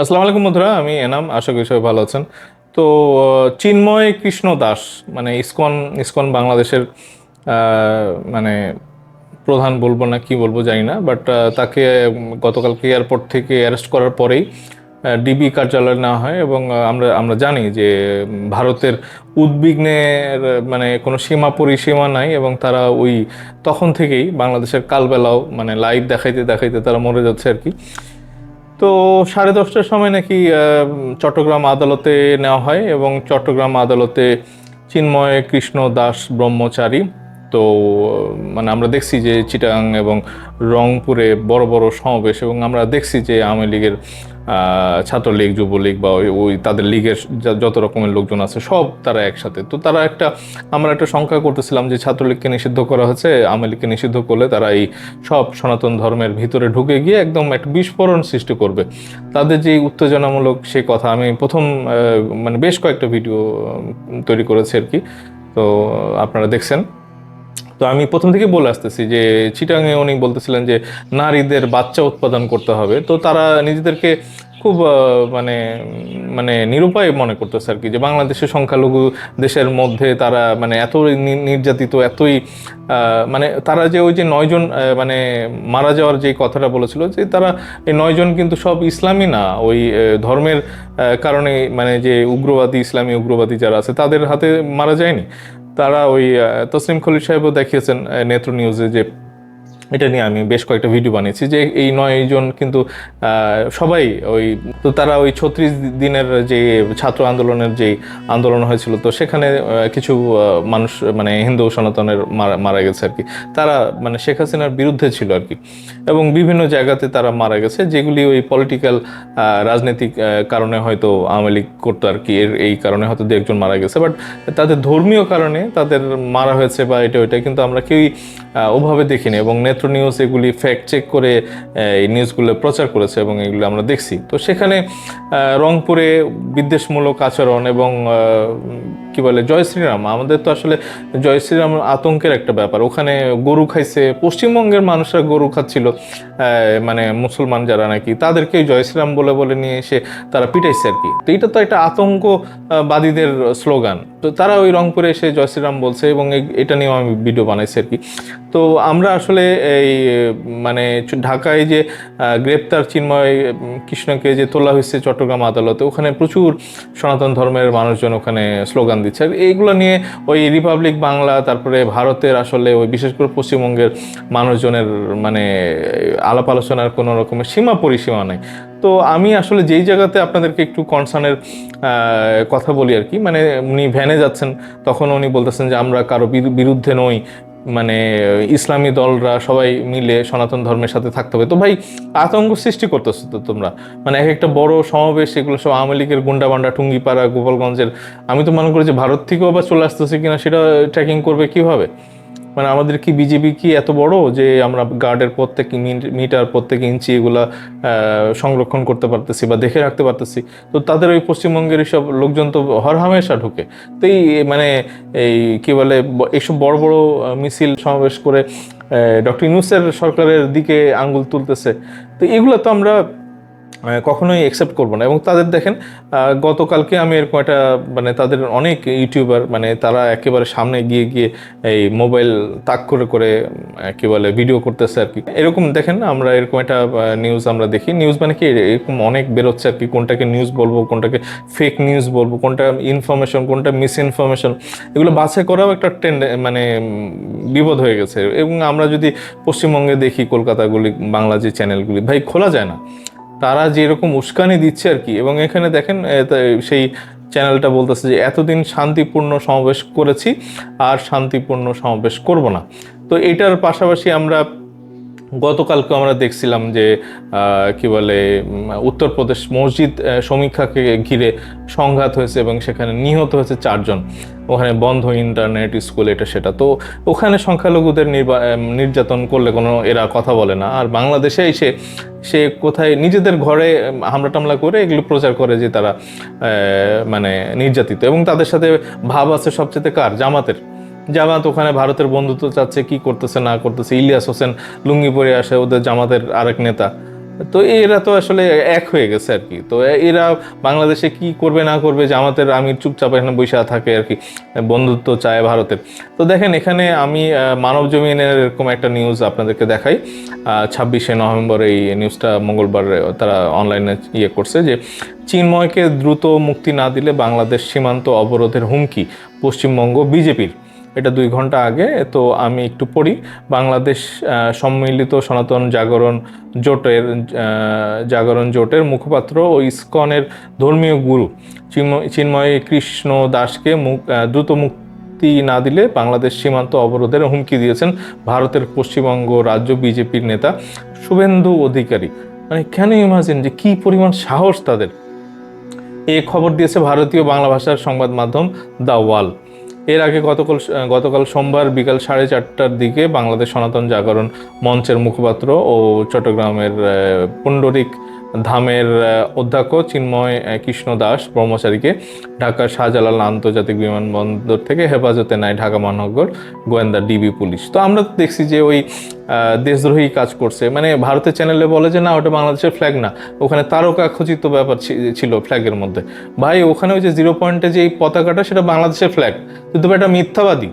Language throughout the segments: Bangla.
আসসালামু আলাইকুম বন্ধুরা, আমি এনাম, আশা করি সবাই ভালো আছেন। তো চিন্ময় কৃষ্ণ দাস মানে ইসকন ইসকন বাংলাদেশের মানে প্রধান বলব না কি বলব জানি না বাট তাকে গতকালকে এয়ারপোর্ট থেকে অ্যারেস্ট করার পরেই ডিবি কার্যালয়ে নেওয়া হয় এবং আমরা আমরা জানি যে ভারতের উদ্বিগ্নের মানে কোনো সীমা পরিসীমা নাই এবং তারা ওই তখন থেকেই বাংলাদেশের কালবেলাও মানে লাইভ দেখাইতে দেখাইতে তারা মরে যাচ্ছে আর কি। তো সাড়ে দশটার সময় নাকি চট্টগ্রাম আদালতে নেওয়া হয় এবং চট্টগ্রাম আদালতে চিন্ময় কৃষ্ণ দাস ব্রহ্মচারী, তো মানে আমরা দেখছি যে চিটাং এবং রংপুরে বড় বড় সমাবেশ এবং আমরা দেখছি যে আওয়ামী লীগের ছাত্রলীগ, যুবলীগ বা ওই তাদের লীগের যত রকমের লোকজন আছে, সব তারা একসাথে। তো তারা একটা আমরা একটা সংখ্যা করতেছিলাম যে ছাত্রলীগকে নিষিদ্ধ করা হচ্ছে, আওয়ামী লীগকে নিষিদ্ধ করলে তারা এই সব সনাতন ধর্মের ভিতরে ঢুকে গিয়ে একদম একটা বিস্ফোরণ সৃষ্টি করবে। তাদের যে উত্তেজনামূলক সেই কথা আমি প্রথম মানে বেশ কয়েকটা ভিডিও তৈরি করেছি আর কি। তো আপনারা দেখছেন। তো আমি প্রথম থেকে বলে আসতেছি যে চিটাঙে উনি বলতেছিলেন যে নারীদের বাচ্চা উৎপাদন করতে হবে। তো তারা নিজেদেরকে খুব মানে মানে নিরুপায় মনে করতেছে আর কি যে বাংলাদেশের সংখ্যালঘু দেশের মধ্যে তারা মানে এত নি- নির্যাতিত, এতই মানে তারা যে ওই যে নয়জন মানে মারা যাওয়ার যে কথাটা বলেছিল যে তারা এই নয়জন কিন্তু সব ইসলামই না। ওই ধর্মের কারণে মানে যে উগ্রবাদী, ইসলামী উগ্রবাদী যারা আছে তাদের হাতে মারা যায়নি। তারা ওই তসলিম খলিল সাহেবও দেখিয়েছেন নেত্র নিউজে যে এটা নিয়ে আমি বেশ কয়েকটা ভিডিও বানিয়েছি যে এই নয়জন কিন্তু সবাই ওই, তো তারা ওই ছত্রিশ দিনের যে ছাত্র আন্দোলনের যে আন্দোলন হয়েছিল, তো সেখানে কিছু মানুষ মানে হিন্দু সনাতনের মারা গেছে আর কি। তারা মানে শেখ হাসিনার বিরুদ্ধে ছিল আর কি। এবং বিভিন্ন জায়গাতে তারা মারা গেছে, যেগুলি ওই পলিটিক্যাল রাজনৈতিক কারণে হয়তো আওয়ামী লীগ করতো আর কি। এর, এই কারণে হয়তো দু একজন মারা গেছে। বাট তাদের ধর্মীয় কারণে তাদের মারা হয়েছে বা এটা, ওইটা কিন্তু আমরা কেউই ওভাবে দেখিনি। এবং নেত্র নিউজ এগুলি ফ্যাক্ট চেক করে এই নিউজগুলো প্রচার করেছে এবং এগুলো আমরা দেখছি। তো সেখানে রংপুরে বিদ্বেষমূলক আচরণ এবং কি বলে, জয় শ্রীরাম। আমাদের তো আসলে জয় শ্রীরাম আতঙ্কের একটা ব্যাপার। ওখানে গরু খাইছে, পশ্চিমবঙ্গের মানুষরা গরু খাচ্ছিল মানে মুসলমান যারা নাকি তাদেরকে জয় শ্রীরাম বলে বলে নিয়ে এসে তারা পিটাইছে আর কি। তো এটা তো একটা আতঙ্কবাদীদের স্লোগান। তো তারা ওই রংপুরে এসে জয় শ্রীরাম বলছে এবং এটা নিয়েও আমি ভিডিও বানাইছি আর কি। তো আমরা আসলে এই মানে ঢাকায় যে গ্রেপ্তার চিন্ময় কৃষ্ণকে যে তোলা হয়েছে চট্টগ্রাম আদালতে, ওখানে প্রচুর সনাতন ধর্মের মানুষজন ওখানে স্লোগান দিচ্ছে। আর এইগুলো নিয়ে ওই রিপাবলিক বাংলা, তারপরে ভারতের আসলে ওই বিশেষ করে পশ্চিমবঙ্গের মানুষজনের মানে আলাপ আলোচনার কোনো রকমের সীমা পরিসীমা নেই। তো আমি আসলে যেই জায়গাতে আপনাদেরকে একটু কনসার্নের কথা বলি আর কি মানে উনি ভ্যানে যাচ্ছেন, তখন উনি বলতেছেন যে আমরা কারও বিরুদ্ধে নই। মানে ইসলামী দলরা সবাই মিলে সনাতন ধর্মের সাথে থাকতে হবে। তো ভাই, আতঙ্ক সৃষ্টি করতেছো তো তোমরা? মানে এক একটা বড় সমাবেশ, এগুলো সব আওয়ামী লীগের গুন্ডাবান্ডা, টুঙ্গিপাড়া, গোপালগঞ্জের। আমি তো মনে করি যে ভারত থেকেও আবার চলে আসতেছে কিনা, সেটা ট্র্যাকিং করবে কীভাবে? মানে আমাদের কি বিজেপি কি এত বড় যে আমরা গার্ডের প্রত্যেক মিটার প্রত্যেক ইঞ্চি এগুলা সংরক্ষণ করতে পারতেছি বা দেখে রাখতে পারতেছি? তো তাদের ওই পশ্চিমবঙ্গের এইসব লোকজন তো হরহামেশা ঢুকে। তো এই মানে এই কি বলে এইসব বড় বড় মিছিল সমাবেশ করে ডক্টর ইউনুসের সরকারের দিকে আঙ্গুল তুলতেছে। তো এগুলো তো আমরা কখনোই অ্যাকসেপ্ট করব না। এবং তাদের দেখেন গতকালকে আমি এরকম একটা মানে তাদের অনেক ইউটিউবার মানে তারা একেবারে সামনে গিয়ে গিয়ে এই মোবাইল তাক করে করে কি বলে ভিডিও করতেছে আর কি। এরকম দেখেন, আমরা এরকম একটা নিউজ আমরা দেখি। নিউজ মানে কি, এরকম অনেক বেরোচ্ছে আর কি, কোনটাকে নিউজ বলব, কোনটাকে ফেক নিউজ বলব, কোনটা ইনফরমেশন কোনটা মিস ইনফরমেশন এগুলো বাছাই করাও একটা ট্রেন্ড মানে বিপদ হয়ে গেছে। এবং আমরা যদি পশ্চিমবঙ্গে দেখি, কলকাতাগুলি, বাংলা যে চ্যানেলগুলি ভাই, খোলা যায় না। তারা যেরকম উস্কানি দিচ্ছে আর কি, এবং এখানে দেখেন সেই চ্যানেলটা বলতেছে যে, এতদিন শান্তিপূর্ণ সমাবেশ করেছি, আর শান্তিপূর্ণ সমাবেশ করব না। তো এটার পাশাপাশি আমরা গতকালকে আমরা দেখছিলাম যে কি বলে উত্তরপ্রদেশ মসজিদ সমীক্ষাকে ঘিরে সংঘাত হয়েছে এবং সেখানে নিহত হয়েছে চারজন। ওখানে বন্ধ ইন্টারনেট স্কুল, এটা সেটা। তো ওখানে সংখ্যালঘুদের নির্যাতন করলে কোনো এরা কথা বলে না। আর বাংলাদেশে এসে সে কোথায় নিজেদের ঘরে হামলা টামলা করে এগুলো প্রচার করে যে তারা মানে নির্যাতিত। এবং তাদের সাথে ভাব আছে সবচেয়ে কার? জামাতের। জামাত ওখানে ভারতের বন্ধুত্ব চাচ্ছে, কি করতেছে, না করতেছে। ইলিয়াস হোসেন লুঙ্গি পরে আসে ওদের জামাতের আরেক নেতা। তো এরা তো আসলে এক হয়ে গেছে আর কি। তো এরা বাংলাদেশে কি করবে, না করবে, জামাতের আমি চুপচাপ এখানে বৈশা থাকে আর কি, বন্ধুত্ব চায় ভারতের। তো দেখেন, এখানে আমি মানব জমিনের এরকম একটা নিউজ আপনাদেরকে দেখাই। ছাব্বিশে নভেম্বর এই নিউজটা মঙ্গলবার তারা অনলাইনে ইয়ে করছে যে, চিন্ময়কে দ্রুত মুক্তি না দিলে বাংলাদেশ সীমান্ত অবরোধের হুমকি পশ্চিমবঙ্গ বিজেপির। এটা দুই ঘণ্টা আগে, তো আমি একটু পড়ি। বাংলাদেশ সম্মিলিত সনাতন জাগরণ জোটের জাগরণ জোটের মুখপাত্র ও ইসকনের ধর্মীয় গুরু চিন্ময় কৃষ্ণ দাসকে দ্রুত মুক্তি না দিলে বাংলাদেশ সীমান্ত অবরোধের হুমকি দিয়েছেন ভারতের পশ্চিমবঙ্গ রাজ্য বিজেপির নেতা শুভেন্দু অধিকারী। মানে কেন ইমাজিন যে কি পরিমাণ সাহস তাদের? এ খবর দিয়েছে ভারতীয় বাংলা ভাষার সংবাদ মাধ্যম দ্য ওয়াল। এর আগে গতকাল গতকাল সোমবার বিকাল সাড়ে চারটার দিকে বাংলাদেশ সনাতন জাগরণ মঞ্চের মুখপাত্র ও চট্টগ্রামের পুণ্ডরিক ধামের অধ্যক্ষ চিন্ময় কৃষ্ণ দাস ব্রহ্মচারীকে ঢাকার শাহজালাল আন্তর্জাতিক বিমানবন্দর থেকে হেফাজতে নেয় ঢাকা মহানগর গোয়েন্দা ডিবি পুলিশ। তো আমরা দেখছি যে ওই দেশদ্রোহী কাজ করছে। মানে ভারতের চ্যানেলে বলে যে, না, ওটা বাংলাদেশের ফ্ল্যাগ না। ওখানে তারকা খচিত ব্যাপার ছিল ফ্ল্যাগের মধ্যে। ভাই, ওখানে ওই যে জিরো পয়েন্টে যে পতাকাটা, সেটা বাংলাদেশের ফ্ল্যাগ কিন্তু এটা মিথ্যাবাদী।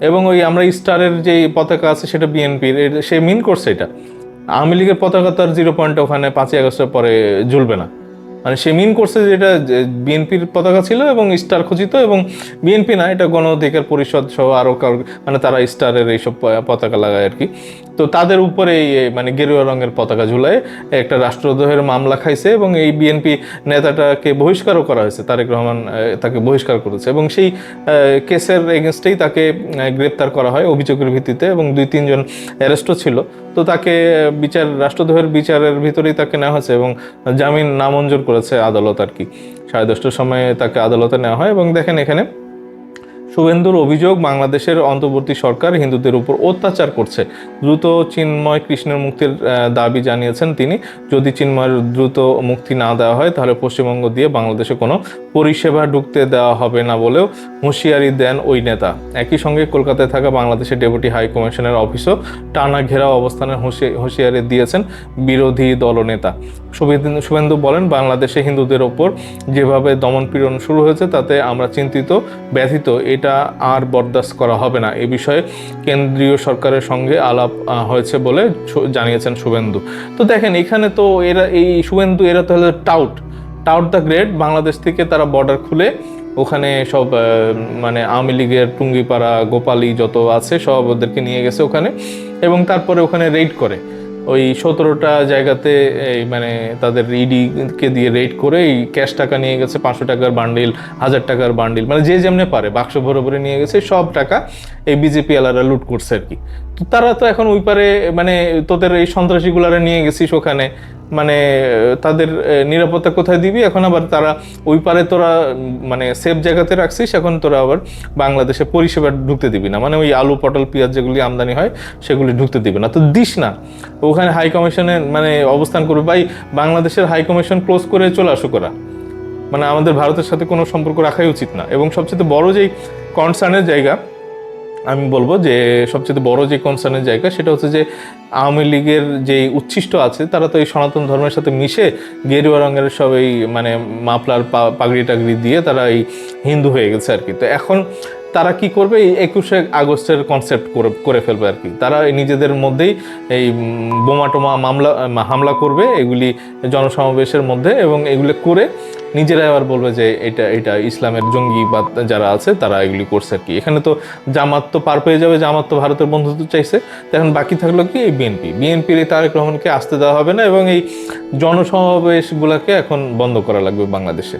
এবং ওই আমরা স্টারের যে পতাকা আছে, সেটা বিএনপির সে মিন করছে এটা। আওয়ামী লীগের পতাকা তার জিরো পয়েন্টে ওখানে পাঁচই আগস্টের পরে ঝুলবে না। মানে সে মিন করছে যে এটা বিএনপির পতাকা ছিল এবং স্টার খচিত এবং বিএনপি না, এটা গণ অধিকার পরিষদ সহ আরও কারও মানে তারা স্টারের এইসব পতাকা লাগায় আর কি। তো তাদের উপরে মানে গেরুয়া রঙের পতাকা ঝুলায়, একটা রাষ্ট্রদ্রোহের মামলা খাইছে এবং এই বিএনপি নেতাটাকে বহিষ্কারও করা হয়েছে, তারেক রহমান তাকে বহিষ্কার করেছে এবং সেই কেসের এগেনস্টেই তাকে গ্রেপ্তার করা হয় অভিযোগের ভিত্তিতে এবং দুই তিনজন অ্যারেস্টও ছিল। তো তাকে বিচার, রাষ্ট্রদ্রোহের বিচারের ভিতরেই তাকে নেওয়া হয়েছে এবং জামিন নামঞ্জুর করেছে আদালত আর কি। সাড়ে দশটার সময় তাকে আদালতে নেওয়া হয় এবং দেখেন এখানে শুভেন্দুর অভিযোগ, বাংলাদেশের অন্তর্বর্তী সরকার হিন্দুদের উপর অত্যাচার করছে। দ্রুত চিন্ময় কৃষ্ণের মুক্তির দাবি জানিয়েছেন তিনি। যদি চিন্ময়ের দ্রুত মুক্তি না দেওয়া হয়, তাহলে পশ্চিমবঙ্গ দিয়ে বাংলাদেশে কোনো পরিষেবা ঢুকতে দেওয়া হবে না বলেও হুঁশিয়ারি দেন ওই নেতা। একই সঙ্গে কলকাতায় থাকা বাংলাদেশের ডেপুটি হাই কমিশনের অফিসও টানা ঘেরাও অবস্থানের হুঁশি- হুঁশিয়ারি দিয়েছেন বিরোধী দলনেতা। শুভেন্দু বলেন, বাংলাদেশে হিন্দুদের ওপর যেভাবে দমনপীড়ন শুরু হয়েছে, তাতে আমরা চিন্তিত, ব্যথিত এটা আর বরদাস্ত করা হবে না। এ বিষয়ে কেন্দ্রীয় সরকারের সঙ্গে আলাপ হয়েছে বলে জানিয়েছেন শুভেন্দু। তো দেখেন, এখানে তো এরা, এই শুভেন্দু, এরা তো হলো tout. Tout the great, Bangladesh থেকে তারা বর্ডার খুলে ওখানে সব মানে আওয়ামী লীগের টুঙ্গিপাড়া, গোপালী যত আছে সব ওদেরকে নিয়ে গেছে ওখানে এবং তারপরে ওখানে রেড করে। ওই সতেরোটা জায়গাতে এই মানে তাদের ইডিকে দিয়ে রেড করে এই ক্যাশ টাকা নিয়ে গেছে পাঁচশো টাকার বান্ডিল হাজার টাকার বান্ডিল মানে যে যেমনে পারে, বাক্স ভরে ভরে নিয়ে গেছে, সব টাকা এই বিজেপি আলারা লুট করছে আর কি। তো তারা তো এখন ওই পারে মানে তোদের এই সন্ত্রাসীগুলারা নিয়ে গেছিস ওখানে মানে তাদের নিরাপত্তা কোথায় দিবি? এখন আবার তারা ওই পারে তোরা মানে সেফ জায়গাতে রাখছিস, এখন তোরা আবার বাংলাদেশে পরিষেবা ঢুকতে দিবি না। মানে ওই আলু, পটল, পেঁয়াজ যেগুলি আমদানি হয়, সেগুলি ঢুকতে দিবে না। তো দিস না। ওখানে হাই কমিশনে মানে অবস্থান করবে। ভাই, বাংলাদেশের হাই কমিশন ক্লোজ করে চলে আসুক ওরা মানে আমাদের ভারতের সাথে কোনো সম্পর্ক রাখাই উচিত না। এবং সবচেয়ে বড় যেই কনসার্নের জায়গা আমি বলব যে সবচেয়ে বড় যে কনসার্নের জায়গা সেটা হচ্ছে যে আওয়ামী লীগের যে উচ্ছিষ্ট আছে, তারা তো এই সনাতন ধর্মের সাথে মিশে গেরুয়া রঙের সব এই মানে মাফলার পাগড়ি টাগড়ি দিয়ে তারা এই হিন্দু হয়ে গেছে আর কি। তো এখন তারা কি করবে? এই একুশে আগস্টের কনসেপ্ট করে করে ফেলবে আর কি। তারা নিজেদের মধ্যেই এই বোমা টোমা মামলা হামলা করবে এগুলি জনসমাবেশের মধ্যে এবং এগুলো করে নিজেরাই আবার বলবে যে এটা এটা ইসলামের জঙ্গি বা যারা আছে তারা এগুলি করছে আর কি। এখানে তো জামাত তো পার পেয়ে যাবে, জামাত তো ভারতের বন্ধুত্ব চাইছে। এখন বাকি থাকল কি? এই বিএনপি। বিএনপির এই তারেক রহমানকে আসতে দেওয়া হবে না এবং এই জনসমাবেশগুলোকে এখন বন্ধ করা লাগবে বাংলাদেশে।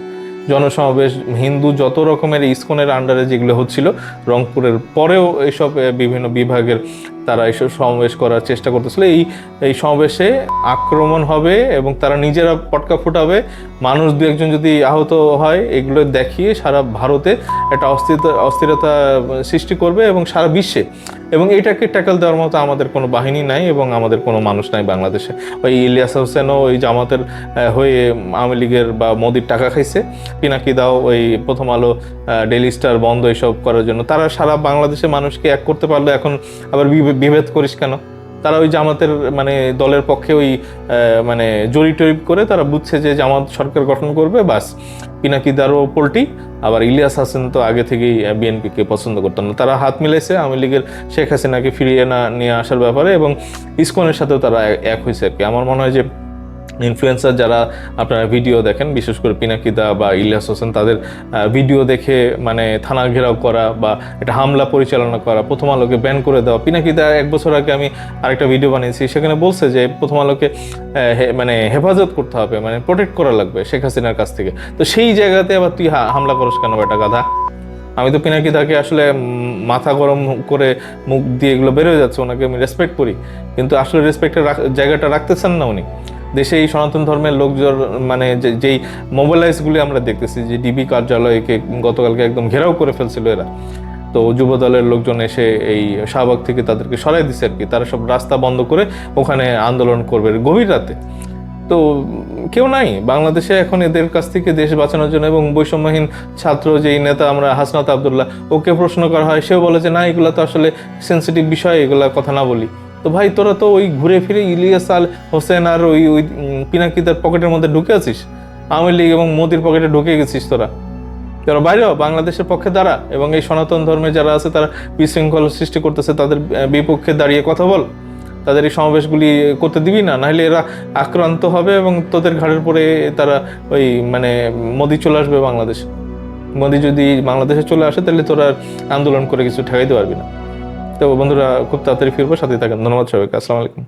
জনসমাবেশ হিন্দু যত রকমের ইস্কনের আন্ডারে যেগুলো হচ্ছিল রংপুরের পরেও এসব বিভিন্ন বিভাগের তারা এইসব সমাবেশ করার চেষ্টা করতেছিল। এই এই সমাবেশে আক্রমণ হবে এবং তারা নিজেরা পটকা ফুটাবে। মানুষ দু একজন যদি আহত হয়, এগুলো দেখিয়ে সারা ভারতে একটা অস্থিরতা অস্থিরতা সৃষ্টি করবে এবং সারা বিশ্বে। এবং এটাকে ট্যাকল দেওয়ার মতো আমাদের কোনো বাহিনী নাই এবং আমাদের কোনো মানুষ নাই বাংলাদেশে। ওই ইলিয়াস হোসেনও ওই জামাতের হয়ে আওয়ামী লীগের বা মোদির টাকা খাইছে। পিনাকি দাও ওই প্রথম আলো ডেলি স্টার বন্ধ এইসব করার জন্য। তারা সারা বাংলাদেশের মানুষকে এক করতে পারলে, এখন আবার বিভে- বিভেদ করিস কেন? তারা ওই জামাতের মানে দলের পক্ষে ওই মানে জরি টরিপ করে তারা বুঝছে যে জামাত সরকার গঠন করবে, বাস। পিনাকিদারও পোল্টি, আবার ইলিয়াস হাসান তো আগে থেকেই বিএনপিকে পছন্দ করতেন না। তারা হাত মিলাইছে, আওয়ামী লীগের শেখ হাসিনাকে ফিরিয়ে না, নিয়ে আসার ব্যাপারে এবং ইসকনের সাথেও তারা এক হয়েছে আর কি। আমার মনে হয় যে ইনফ্লুয়েন্সার যারা আপনারা ভিডিও দেখেন, বিশেষ করে পিনাকিদা বা ইলিয়াস হোসেন, তাদের ভিডিও দেখে মানে থানা ঘেরাও করা বা একটা হামলা পরিচালনা করা, প্রথম আলোকে ব্যান করে দেওয়া। পিনাকিদা এক বছর আগে আমি আরেকটা ভিডিও বানিয়েছি, সেখানে বলছে যে প্রথম আলোকে মানে হেফাজত করতে হবে মানে প্রোটেক্ট করা লাগবে শেখ হাসিনার কাছ থেকে। তো সেই জায়গাতে আবার তুই হামলা করস কেন বেটা গাধা? আমি তো পিনাকিদাকে আসলে মাথা গরম করে মুখ দিয়ে এগুলো বেরোয় যাচ্ছে, ওনাকে আমি রেসপেক্ট করি। কিন্তু আসলে রেসপেক্টের জায়গাটা রাখতেছেন না উনি। দেশে এই সনাতন ধর্মের লোকজন মানে যেই মোবাইলাইজগুলি আমরা দেখতেছি, যে ডিবি কার্যালয়কে গতকালকে একদম ঘেরাও করে ফেলছিল এরা। তো যুব দলের লোকজন এসে এই শাহবাগ থেকে তাদেরকে সরাই দিছে আর কি। তারা সব রাস্তা বন্ধ করে ওখানে আন্দোলন করবে গভীর রাতে। তো কেউ নাই। বাংলাদেশে এখন এদের কাছ থেকে দেশ বাঁচানোর জন্য এবং বৈষম্যহীন ছাত্র যেই নেতা আমরা, হাসনাত আবদুল্লাহ, ওকে প্রশ্ন করা হয়, সেও বলে যে, না, এগুলো তো আসলে সেন্সিটিভ বিষয়, এগুলা কথা না বলি। তো ভাই তোরা তো ওই ঘুরে ফিরে ইলিয়াস আল হোসেন আর ওই ওই উম, পিনাকিদার পকেটের মধ্যে ঢুকে আছিস? আওয়ামী লীগ এবং মোদির পকেটে ঢুকে গেছিস তোরা। তোরা বাইরেও বাংলাদেশের পক্ষে দাঁড়া এবং এই সনাতন ধর্মে যারা আছে তারা বিশৃঙ্খল সৃষ্টি করতেছে তাদের বিপক্ষে দাঁড়িয়ে কথা বল। তাদের এই সমাবেশগুলি করতে দিবি না নাহলে এরা আক্রান্ত হবে এবং তোদের ঘাড়ের পরে তারা ওই মানে মোদি চলে আসবে বাংলাদেশে। মোদি যদি বাংলাদেশে চলে আসে তাহলে তোরা আন্দোলন করে কিছু ঠেকাইতে পারবি না। তো বন্ধুরা খুব তাড়াতাড়ি ফিরবো সাথে থাকেন। ধন্যবাদ সবাইকে আসসালামু আলাইকুম।